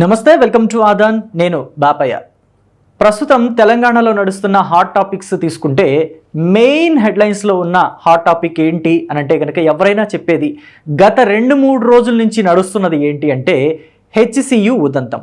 నమస్తే welcome to Aadan. నేను బాపయ్య. ప్రస్తుతం తెలంగాణలో నడుస్తున్న హాట్ టాపిక్స్ తీసుకుంటే మెయిన్ హెడ్లైన్స్లో ఉన్న హాట్ టాపిక్ ఏంటి అని అంటే కనుక ఎవరైనా చెప్పేది గత రెండు మూడు రోజుల నుంచి నడుస్తున్నది ఏంటి అంటే హెచ్సియు ఉదంతం.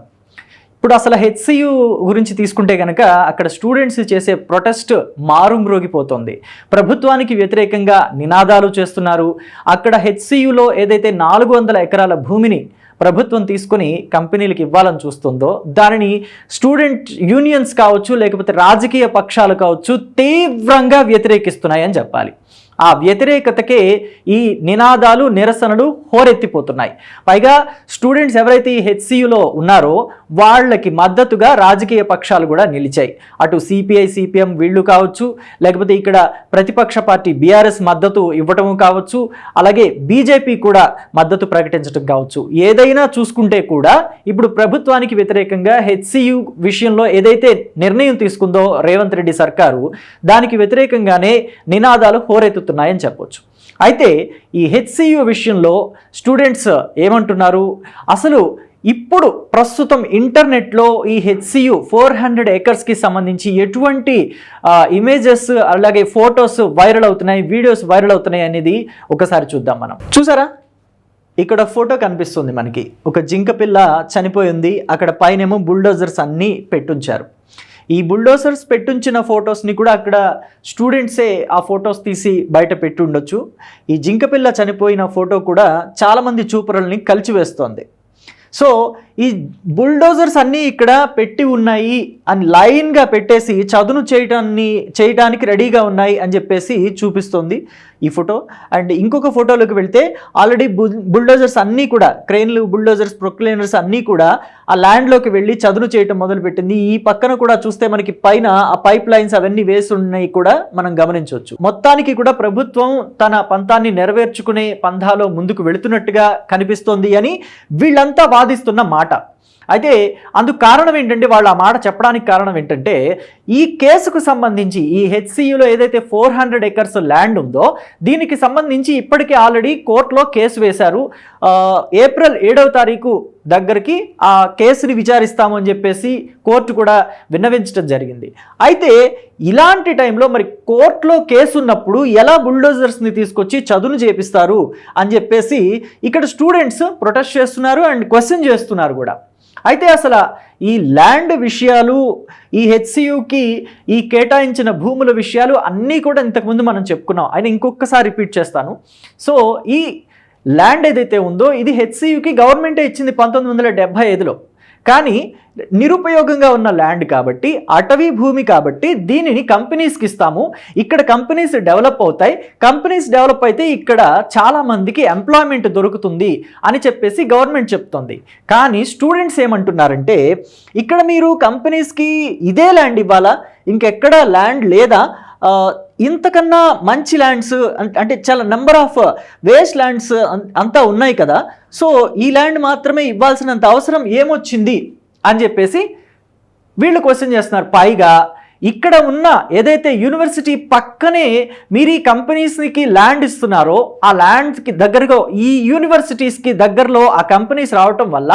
ఇప్పుడు అసలు హెచ్సియు గురించి తీసుకుంటే కనుక అక్కడ స్టూడెంట్స్ చేసే ప్రొటెస్ట్ మారుమ్రోగిపోతుంది. ప్రభుత్వానికి వ్యతిరేకంగా నినాదాలు చేస్తున్నారు. అక్కడ హెచ్సియులో ఏదైతే నాలుగు వందల ఎకరాల భూమిని ప్రభుత్వం తీసుకొని కంపెనీలకు ఇవ్వాలని చూస్తుందో దానిని స్టూడెంట్ యూనియన్స్ కావచ్చు లేకపోతే రాజకీయ పక్షాలు కావచ్చు తీవ్రంగా వ్యతిరేకిస్తున్నాయని చెప్పాలి. ఆ వ్యతిరేకతకే ఈ నినాదాలు నిరసనలు హోరెత్తిపోతున్నాయి. పైగా స్టూడెంట్స్ ఎవరైతే ఈ హెచ్సియులో ఉన్నారో వాళ్ళకి మద్దతుగా రాజకీయ పక్షాలు కూడా నిలిచాయి. అటు సిపిఐ సిపిఎం వీళ్ళు కావచ్చు లేకపోతే ఇక్కడ ప్రతిపక్ష పార్టీ బీఆర్ఎస్ మద్దతు ఇవ్వటము కావచ్చు అలాగే బీజేపీ కూడా మద్దతు ప్రకటించడం కావచ్చు. ఏదైనా చూసుకుంటే కూడా ఇప్పుడు ప్రభుత్వానికి వ్యతిరేకంగా హెచ్సియు విషయంలో ఏదైతే నిర్ణయం తీసుకుందో రేవంత్ రెడ్డి సర్కారు దానికి వ్యతిరేకంగానే నినాదాలు హోరెత్తు హోరెత్తుతున్నాయని చెప్పొచ్చు. అయితే ఈ హెచ్సియు విషయంలో స్టూడెంట్స్ ఏమంటున్నారు? అసలు ఇప్పుడు ప్రస్తుతం ఇంటర్నెట్లో ఈ హెచ్సియు ఫోర్ హండ్రెడ్ ఏకర్స్కి సంబంధించి ఎటువంటి ఇమేజెస్ అలాగే ఫొటోస్ వైరల్ అవుతున్నాయి వీడియోస్ వైరల్ అవుతున్నాయి అనేది ఒకసారి చూద్దాం మనం. చూసారా? ఇక్కడ ఫోటో కనిపిస్తుంది మనకి. ఒక జింక పిల్ల చనిపోయింది. అక్కడ పైనేమో బుల్డోజర్స్ అన్నీ పెట్టుంచారు. ఈ బుల్డోజర్స్ పెట్టుంచిన ఫొటోస్ని కూడా అక్కడ స్టూడెంట్సే ఆ ఫొటోస్ తీసి బయట పెట్టి ఉండొచ్చు ఈ జింకపిల్ల చనిపోయిన ఫోటో కూడా చాలామంది చూపురల్ని కలిచివేస్తోంది. సో ఈ బుల్డోజర్స్ అన్నీ ఇక్కడ పెట్టి ఉన్నాయి అని లైన్గా పెట్టేసి చదును చేయటాన్ని చేయటానికి రెడీగా ఉన్నాయి అని చెప్పేసి చూపిస్తుంది ఈ ఫోటో. అండ్ ఇంకొక ఫోటోలోకి వెళ్తే ఆల్రెడీ బుల్ బుల్డోజర్స్ అన్నీ కూడా క్రెయిన్లు బుల్డోజర్స్ ప్రొక్లైనర్స్ అన్నీ కూడా ఆ ల్యాండ్లోకి వెళ్ళి చదును చేయటం మొదలుపెట్టింది. ఈ పక్కన కూడా చూస్తే మనకి పైన ఆ పైప్ లైన్స్ అవన్నీ వేసి ఉన్నాయి కూడా మనం గమనించవచ్చు. మొత్తానికి కూడా ప్రభుత్వం తన పంతాన్ని నెరవేర్చుకునే పంధాలో ముందుకు వెళుతున్నట్టుగా కనిపిస్తోంది అని వీళ్ళంతా వాదిస్తున్న మాట. మాట అయితే అందుకు కారణం ఏంటంటే వాళ్ళు ఆ మాట చెప్పడానికి కారణం ఏంటంటే ఈ కేసుకు సంబంధించి ఈ హెచ్సియులో ఏదైతే ఫోర్ హండ్రెడ్ ఎకర్స్ ల్యాండ్ ఉందో దీనికి సంబంధించి ఇప్పటికే ఆల్రెడీ కోర్టులో కేసు వేశారు. ఏప్రిల్ ఏడవ తారీఖు దగ్గరికి ఆ కేసుని విచారిస్తామని చెప్పేసి కోర్టు కూడా విన్నవించడం జరిగింది. అయితే ఇలాంటి టైంలో మరి కోర్టులో కేసు ఉన్నప్పుడు ఎలా బుల్డోజర్స్ని తీసుకొచ్చి చదును చేపిస్తారు అని చెప్పేసి ఇక్కడ స్టూడెంట్స్ ప్రొటెస్ట్ చేస్తున్నారు అండ్ క్వశ్చన్ చేస్తున్నారు కూడా. అయితే అసలు ఈ ల్యాండ్ విషయాలు ఈ హెచ్సియుకి ఈ కేటాయించిన భూముల విషయాలు అన్నీ కూడా ఇంతకుముందు మనం చెప్పుకున్నాం. ఆయన ఇంకొకసారి రిపీట్ చేస్తాను. సో ఈ ల్యాండ్ ఏదైతే ఉందో ఇది హెచ్సియుకి గవర్నమెంటే ఇచ్చింది పంతొమ్మిది వందల డెబ్బై ఐదులో. కానీ నిరుపయోగంగా ఉన్న ల్యాండ్ కాబట్టి అటవీ భూమి కాబట్టి దీనిని కంపెనీస్కి ఇస్తాము. ఇక్కడ కంపెనీస్ డెవలప్ అవుతాయి. కంపెనీస్ డెవలప్ అయితే ఇక్కడ చాలామందికి ఎంప్లాయ్మెంట్ దొరుకుతుంది అని చెప్పేసి గవర్నమెంట్ చెప్తుంది. కానీ స్టూడెంట్స్ ఏమంటున్నారంటే ఇక్కడ మీరు కంపెనీస్కి ఇదే ల్యాండ్ ఇవ్వాలా? ఇంకెక్కడ ల్యాండ్ లేదా? ఇంతకన్నా మంచి ల్యాండ్స్ అంటే చాలా నెంబర్ ఆఫ్ వేస్ట్ ల్యాండ్స్ అంతా ఉన్నాయి కదా. సో ఈ ల్యాండ్ మాత్రమే ఇవ్వాల్సినంత అవసరం ఏమొచ్చింది? అని చెప్పేసి వీళ్ళు క్వశ్చన్ చేస్తున్నారు. పైగా ఇక్కడ ఉన్న ఏదైతే యూనివర్సిటీ పక్కనే మీరు ఈ కంపెనీస్కి ల్యాండ్ ఇస్తున్నారో ఆ ల్యాండ్స్కి దగ్గరగా ఈ యూనివర్సిటీస్కి దగ్గరలో ఆ కంపెనీస్ రావటం వల్ల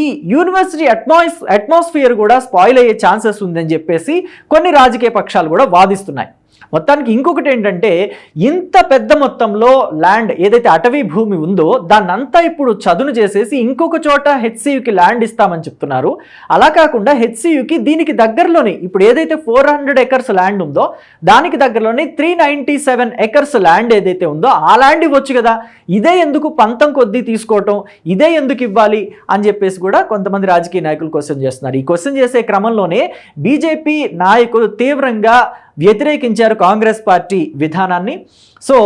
ఈ యూనివర్సిటీ అట్మాస్ అట్మాస్ఫియర్ కూడా స్పాయిల్ అయ్యే ఛాన్సెస్ ఉందని చెప్పేసి కొన్ని రాజకీయ పక్షాలు కూడా వాదిస్తున్నాయి. మొత్తానికి ఇంకొకటి ఏంటంటే ఇంత పెద్ద మొత్తంలో ల్యాండ్ ఏదైతే అటవీ భూమి ఉందో దాన్నంతా ఇప్పుడు చదును చేసేసి ఇంకొక చోట హెచ్సియుకి ల్యాండ్ ఇస్తామని చెప్తున్నారు. అలా కాకుండా హెచ్సియుకి దీనికి దగ్గరలోనే ఇప్పుడు ఏదైతే ఫోర్ హండ్రెడ్ ఎకర్స్ ల్యాండ్ ఉందో దానికి దగ్గరలోనే three ninety seven acres land ఏదైతే ఉందో ఆ ల్యాండ్ ఇవ్వచ్చు కదా. ఇదే ఎందుకు పంతం కొద్దీ తీసుకోవటం ఇదే ఎందుకు ఇవ్వాలి అని చెప్పేసి కూడా కొంతమంది రాజకీయ నాయకులు క్వశ్చన్ చేస్తున్నారు. ఈ క్వశ్చన్ చేసే క్రమంలోనే బీజేపీ నాయకులు తీవ్రంగా వ్యతిరేకించారు కాంగ్రెస్ పార్టీ విధానాన్ని. సో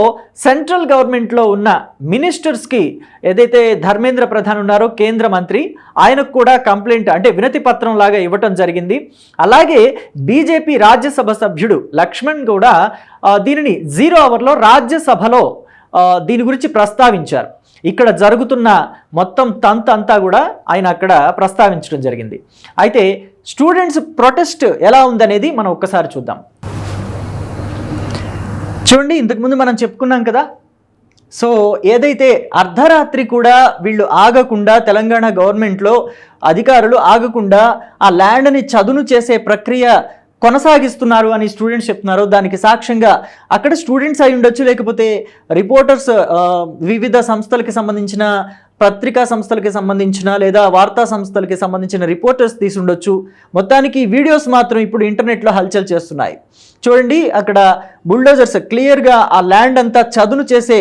సెంట్రల్ గవర్నమెంట్లో ఉన్న మినిస్టర్స్కి ఏదైతే ధర్మేంద్ర ప్రధాన్ ఉన్నారో కేంద్ర మంత్రి ఆయనకు కూడా కంప్లైంట్ అంటే వినతి పత్రం లాగా ఇవ్వటం జరిగింది. అలాగే బీజేపీ రాజ్యసభ సభ్యుడు లక్ష్మణ్ కూడా దీనిని జీరో అవర్లో రాజ్యసభలో దీని గురించి ప్రస్తావించారు. ఇక్కడ జరుగుతున్న మొత్తం తంత అంతా కూడా ఆయన అక్కడ ప్రస్తావించడం జరిగింది. అయితే స్టూడెంట్స్ ప్రొటెస్ట్ ఎలా ఉందనేది మనం ఒక్కసారి చూద్దాం. చూడండి ఇంతకుముందు మనం చెప్పుకున్నాం కదా. సో ఏదైతే అర్ధరాత్రి కూడా వీళ్ళు ఆగకుండా తెలంగాణ గవర్నమెంట్లో అధికారులు ఆగకుండా ఆ ల్యాండ్ని చదును చేసే ప్రక్రియ కొనసాగిస్తున్నారు అని స్టూడెంట్స్ చెప్తున్నారు. దానికి సాక్ష్యంగా అక్కడ స్టూడెంట్స్ అయి ఉండొచ్చు లేకపోతే రిపోర్టర్స్ వివిధ సంస్థలకి సంబంధించిన పత్రికా సంస్థలకి సంబంధించిన లేదా వార్తా సంస్థలకి సంబంధించిన రిపోర్టర్స్ తీసి ఉండొచ్చు మొత్తానికి వీడియోస్ మాత్రం ఇప్పుడు ఇంటర్నెట్లో హల్చల్ చేస్తున్నాయి. చూడండి అక్కడ బుల్డోజర్స్ క్లియర్గా ఆ ల్యాండ్ అంతా చదును చేసే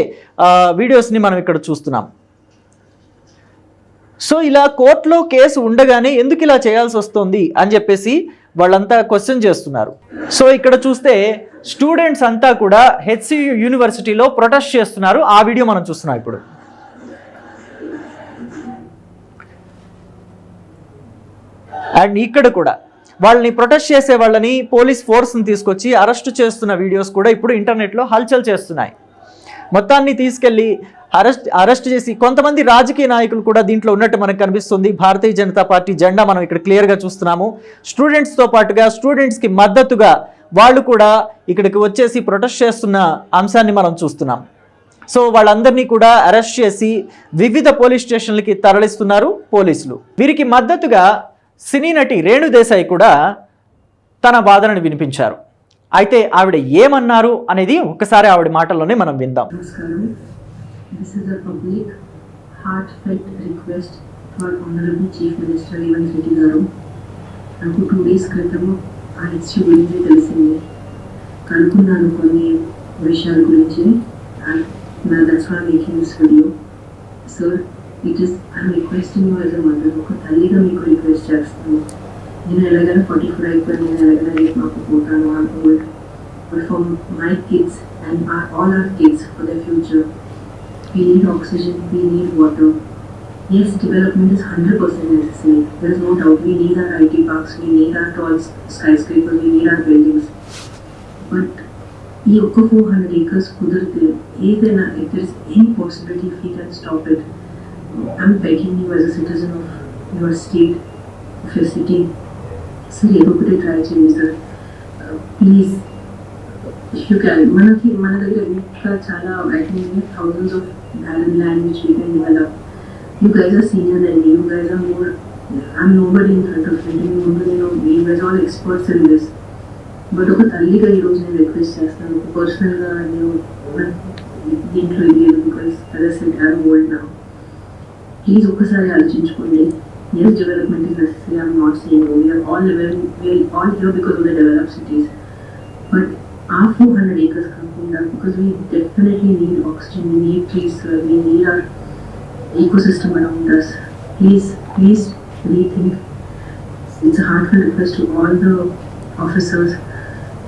వీడియోస్ని మనం ఇక్కడ చూస్తున్నాం. సో ఇలా కోర్టులో కేసు ఉండగానే ఎందుకు ఇలా చేయాల్సి వస్తుంది అని చెప్పేసి వాళ్ళంతా క్వశ్చన్ చేస్తున్నారు. సో ఇక్కడ చూస్తే స్టూడెంట్స్ అంతా కూడా హెచ్సి యూనివర్సిటీలో ప్రొటెస్ట్ చేస్తున్నారు. ఆ వీడియో మనం చూస్తున్నాం ఇప్పుడు. అండ్ ఇక్కడ కూడా వాళ్ళని ప్రొటెస్ట్ చేసే వాళ్ళని పోలీస్ ఫోర్స్ని తీసుకొచ్చి అరెస్ట్ చేస్తున్న వీడియోస్ కూడా ఇప్పుడు ఇంటర్నెట్లో హల్చల్ చేస్తున్నాయి. మొత్తాన్ని తీసుకెళ్ళి అరెస్ట్ అరెస్ట్ చేసి కొంతమంది రాజకీయ నాయకులు కూడా దీంట్లో ఉన్నట్టు మనకు కనిపిస్తుంది. భారతీయ జనతా పార్టీ జెండా మనం ఇక్కడ క్లియర్గా చూస్తున్నాము. స్టూడెంట్స్తో పాటుగా స్టూడెంట్స్కి మద్దతుగా వాళ్ళు కూడా ఇక్కడికి వచ్చేసి ప్రొటెస్ట్ చేస్తున్న అంశాన్ని మనం చూస్తున్నాం. సో వాళ్ళందరినీ కూడా అరెస్ట్ చేసి వివిధ పోలీస్ స్టేషన్లకి తరలిస్తున్నారు పోలీసులు. వీరికి మద్దతుగా సినీ నటి రేణుదేశాయి కూడా తన బాధలను వినిపించారు. అయితే ఆవిడ ఏమన్నారు అనేది ఒక్కసారి ఆవిడ మాటల్లోనే మనం విందాం. heartfelt request for Honorable Chief Minister గారు. నాకు టూ డేస్ ఆ గురించి తెలిసింది. కనుక్కున్నాను కొన్ని విషయాల గురించి. అండ్ నా that's making this video sir It is I'm requesting you as a mother ఒక తల్లిగా మీకు రిక్వెస్ట్ చేస్తాను నేను ఎలాగైనా ఫార్టీ ఫోర్ అయిపోయి నేను ఎలాగైనా రేపు మాకు పోతాను I'm old but for my kids and our, all our kids for their future, we need oxygen, we need water. Yes, development is 100% necessary. There is no doubt. We need our IT parks, we need our tall skyscrapers, we need our buildings. But ఈ ఒక్క four hundred acres కుదిరితే ఏదైనా if there is any possibility if you can stop it I'm begging you as a citizen of your state of your city sir ఏదో ఒకటి try చేయండి sir please you can మనకి మన దగ్గర ఇంకా చాలా I think thousands of balance land which we can develop you guys are senior then you guys are more I'm nobody in front of you మీ ముందు నేను you guys all experts in this but ఒక తల్లిగా ఈరోజు నేను request చేస్తాను ఒక పర్సనల్గా నేను దీంట్లో లేదు బికాస్ అదే సెట్ ఐఎమ్ ఓల్డ్ నా ప్లీజ్ ఒక్కసారి ఆలోచించుకోండి yes development is necessary I'm not seeing we're all we're all here because of the develop cities but a four hundred acres కాకుండా because we definitely need oxygen we need trees we need our ecosystem around us. Please, please rethink. It's a heartfelt request to all the officers,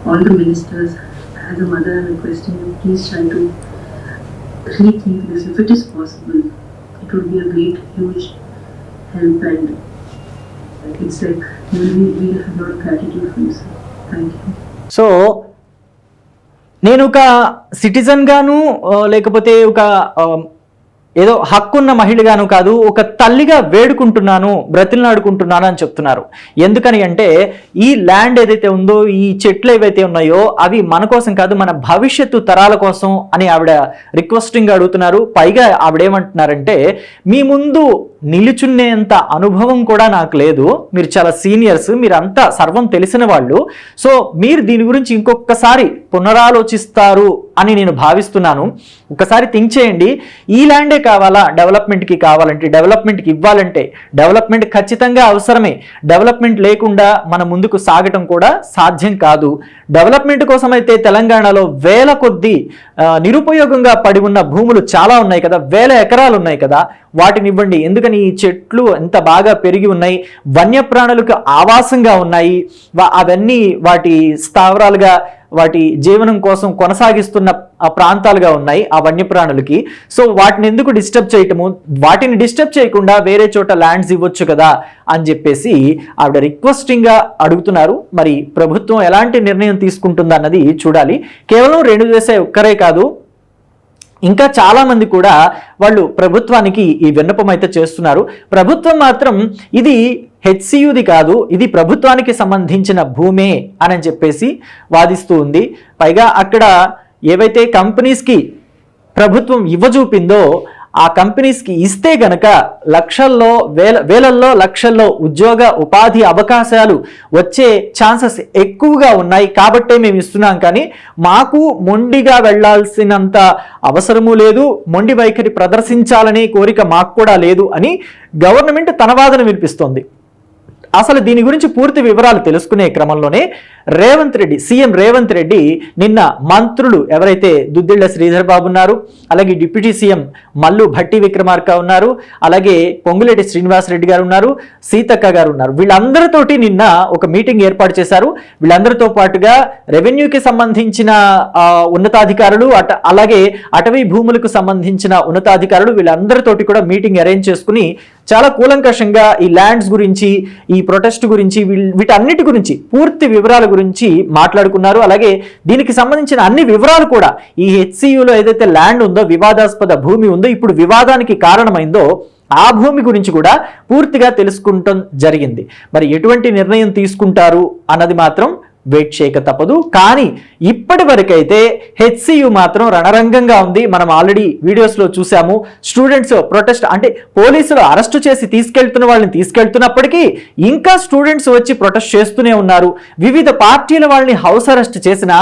all the ministers. As a mother, I'm requesting you, please try to rethink this. If it is possible, It would be a great, huge help and it's like we really we have a lot of gratitude for you, sir. Thank you. So నేను ఒక citizen గాను లేకపోతే ఒక ఏదో హక్కున్న మహిళగాను కాదు ఒక తల్లిగా వేడుకుంటున్నాను బ్రతిలాడుకుంటున్నాను అని చెప్తున్నారు. ఎందుకని అంటే ఈ ల్యాండ్ ఏదైతే ఉందో ఈ చెట్లు ఏవైతే ఉన్నాయో అవి మన కోసం కాదు మన భవిష్యత్తు తరాల కోసం అని ఆవిడ రిక్వెస్టింగ్ అడుగుతున్నారు. పైగా ఆవిడేమంటున్నారంటే మీ ముందు నిలుచునేంత అనుభవం కూడా నాకు లేదు. మీరు చాలా సీనియర్స్ మీరంతా సర్వం తెలిసిన వాళ్ళు. సో మీరు దీని గురించి ఇంకొకసారి పునరాలోచిస్తారు అని నేను భావిస్తున్నాను. ఒకసారి థింక్ చేయండి. ఈ ల్యాండే కావాలా? డెవలప్మెంట్కి కావాలంటే డెవలప్మెంట్కి ఇవ్వాలంటే. డెవలప్మెంట్ ఖచ్చితంగా అవసరమే. డెవలప్మెంట్ లేకుండా మన ముందుకు సాగటం కూడా సాధ్యం కాదు. డెవలప్మెంట్ కోసం అయితే తెలంగాణలో వేల కొద్ది నిరుపయోగంగా పడి ఉన్న భూములు చాలా ఉన్నాయి కదా. వేల ఎకరాలు ఉన్నాయి కదా. వాటిని ఇవ్వండి. ఎందుకని ఈ చెట్లు ఎంత బాగా పెరిగి ఉన్నాయి? వన్యప్రాణులకు ఆవాసంగా ఉన్నాయి. అవన్నీ వాటి స్థావరాలుగా వాటి జీవనం కోసం కొనసాగిస్తున్న ప్రాంతాలుగా ఉన్నాయి ఆ వన్యప్రాణులకి. సో వాటిని ఎందుకు డిస్టర్బ్ చేయటము? వాటిని డిస్టర్బ్ చేయకుండా వేరే చోట ల్యాండ్స్ ఇవ్వచ్చు కదా అని చెప్పేసి ఆవిడ రిక్వెస్టింగ్గా అడుగుతున్నారు. మరి ప్రభుత్వం ఎలాంటి నిర్ణయం తీసుకుంటుందన్నది చూడాలి. కేవలం రెండు దేశాలు ఒక్కరే కాదు ఇంకా చాలామంది కూడా వాళ్ళు ప్రభుత్వానికి ఈ విన్నపం అయితే చేస్తున్నారు. ప్రభుత్వం మాత్రం ఇది హెచ్సియుది కాదు ఇది ప్రభుత్వానికి సంబంధించిన భూమే అని చెప్పేసి వాదిస్తూ ఉంది. పైగా అక్కడ ఏవైతే కంపెనీస్కి ప్రభుత్వం ఇవ్వజూపిందో ఆ కంపెనీస్కి ఇస్తే గనక లక్షల్లో వేల వేలల్లో లక్షల్లో ఉద్యోగ ఉపాధి అవకాశాలు వచ్చే ఛాన్సెస్ ఎక్కువగా ఉన్నాయి కాబట్టే మేము ఇస్తున్నాం. కానీ మాకు మొండిగా వెళ్ళాల్సినంత అవసరము లేదు. మొండి వైఖరి ప్రదర్శించాలనే కోరిక మాకు కూడా లేదు అని గవర్నమెంట్ తన వాదన వినిపిస్తోంది. అసలు దీని గురించి పూర్తి వివరాలు తెలుసుకునే క్రమంలోనే రేవంత్ రెడ్డి సీఎం రేవంత్ రెడ్డి నిన్న మంత్రులు ఎవరైతే దుద్దిళ్ళ శ్రీధర్ బాబు ఉన్నారు అలాగే డిప్యూటీ సీఎం మల్లు భట్టి విక్రమార్క ఉన్నారు అలాగే పొంగులేటి శ్రీనివాస్ రెడ్డి గారు ఉన్నారు సీతక్క గారు ఉన్నారు. వీళ్ళందరితోటి నిన్న ఒక మీటింగ్ ఏర్పాటు చేశారు. వీళ్ళందరితో పాటుగా రెవెన్యూకి సంబంధించిన ఉన్నతాధికారులు అట అలాగే అటవీ భూములకు సంబంధించిన ఉన్నతాధికారులు వీళ్ళందరితోటి కూడా మీటింగ్ అరేంజ్ చేసుకుని చాలా కూలంకషంగా ఈ ల్యాండ్స్ గురించి ఈ ప్రొటెస్ట్ గురించి వీటన్నిటి గురించి పూర్తి వివరాల గురించి మాట్లాడుకున్నారు. అలాగే దీనికి సంబంధించిన అన్ని వివరాలు కూడా ఈ హెచ్సియులో ఏదైతే ల్యాండ్ ఉందో వివాదాస్పద భూమి ఉందో ఇప్పుడు వివాదానికి కారణమైందో ఆ భూమి గురించి కూడా పూర్తిగా తెలుసుకుంటం జరిగింది. మరి ఎటువంటి నిర్ణయం తీసుకుంటారు అన్నది మాత్రం వెయిట్ చేయక తప్పదు. కానీ ఇప్పటి వరకైతే హెచ్సియు మాత్రం రణరంగంగా ఉంది. మనం ఆల్రెడీ వీడియోస్లో చూసాము. స్టూడెంట్స్ ప్రొటెస్ట్ అంటే పోలీసులు అరెస్టు చేసి తీసుకెళ్తున్న వాళ్ళని తీసుకెళ్తున్నప్పటికీ ఇంకా స్టూడెంట్స్ వచ్చి ప్రొటెస్ట్ చేస్తూనే ఉన్నారు. వివిధ పార్టీల వాళ్ళని హౌస్ అరెస్ట్ చేసిన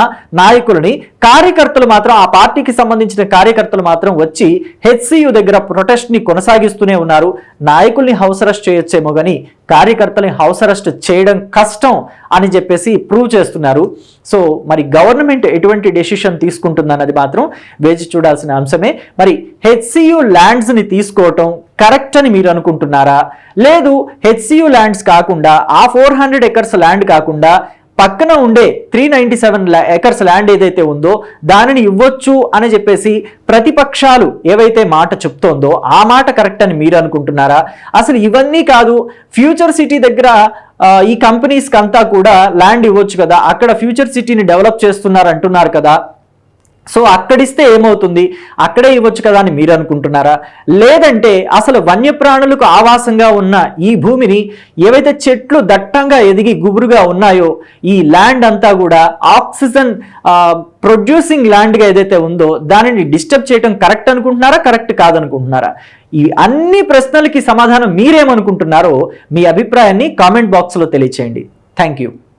నాయకులని కార్యకర్తలు మాత్రం ఆ పార్టీకి సంబంధించిన కార్యకర్తలు మాత్రం వచ్చి హెచ్సియు దగ్గర ప్రొటెస్ట్ని కొనసాగిస్తూనే ఉన్నారు. నాయకుల్ని హౌస్ అరెస్ట్ చేయొచ్చేమో కానీ కార్యకర్తల్ని హౌస్ అరెస్ట్ చేయడం కష్టం అని చెప్పేసి ప్రూవ్ చేస్తున్నారు. సో మరి గవర్నమెంట్ ఎటువంటి డెసిషన్ తీసుకుంటుందన్నది మాత్రం వేచి చూడాల్సిన అంశమే. మరి హెచ్సియు ల్యాండ్స్ని తీసుకోవటం కరెక్ట్ అని మీరు అనుకుంటున్నారా? లేదు హెచ్సియు ల్యాండ్స్ కాకుండా ఆ ఫోర్ హండ్రెడ్ ఎకర్స్ ల్యాండ్ కాకుండా పక్కన ఉండే three ninety seven acres land ఏదైతే ఉందో దానిని ఇవ్వచ్చు అని చెప్పేసి ప్రతిపక్షాలు ఏవైతే మాట చెప్తోందో ఆ మాట కరెక్ట్ అని మీరు అనుకుంటున్నారా? అసలు ఇవన్నీ కాదు ఫ్యూచర్ సిటీ దగ్గర ఈ కంపెనీస్కి అంతా కూడా ల్యాండ్ ఇవ్వచ్చు కదా అక్కడ ఫ్యూచర్ సిటీని డెవలప్ చేస్తున్నారు అంటున్నారు కదా. సో అక్కడిస్తే ఏమవుతుంది? అక్కడే ఇవ్వచ్చు కదా అని మీరు అనుకుంటున్నారా? లేదంటే అసలు వన్యప్రాణులకు ఆవాసంగా ఉన్న ఈ భూమిని ఏవైతే చెట్లు దట్టంగా ఎదిగి గుబురుగా ఉన్నాయో ఈ ల్యాండ్ అంతా కూడా ఆక్సిజన్ ప్రొడ్యూసింగ్ ల్యాండ్గా ఏదైతే ఉందో దానిని డిస్టర్బ్ చేయడం కరెక్ట్ అనుకుంటున్నారా? కరెక్ట్ కాదనుకుంటున్నారా? ఈ అన్ని ప్రశ్నలకి సమాధానం మీరేమనుకుంటున్నారో మీ అభిప్రాయాన్ని కామెంట్ బాక్స్లో తెలియచేయండి. Thank you.